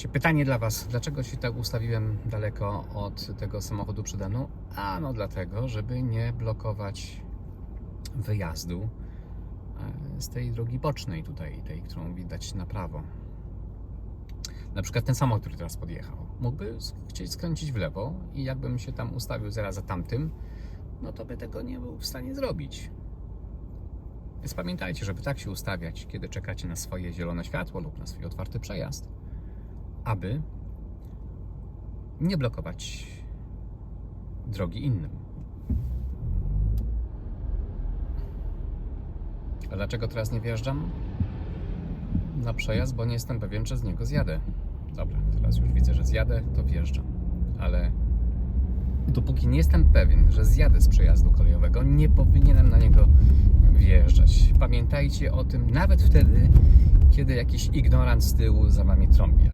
Słuchajcie, pytanie dla Was. Dlaczego się tak ustawiłem daleko od tego samochodu przede mną? A no dlatego, żeby nie blokować wyjazdu e, z tej drogi bocznej tutaj, tej, którą widać na prawo. Na przykład ten samochód, który teraz podjechał, mógłby chcieć skręcić w lewo i jakbym się tam ustawił zaraz za tamtym, no to by tego nie był w stanie zrobić. Więc pamiętajcie, żeby tak się ustawiać, kiedy czekacie na swoje zielone światło lub na swój otwarty przejazd, aby nie blokować drogi innym. A dlaczego teraz nie wjeżdżam na przejazd? Bo nie jestem pewien, czy z niego zjadę. Dobra, teraz już widzę, że zjadę, to wjeżdżam. Ale dopóki nie jestem pewien, że zjadę z przejazdu kolejowego, nie powinienem na niego wjeżdżać. Pamiętajcie o tym nawet wtedy, kiedy jakiś ignorant z tyłu za wami trąbi.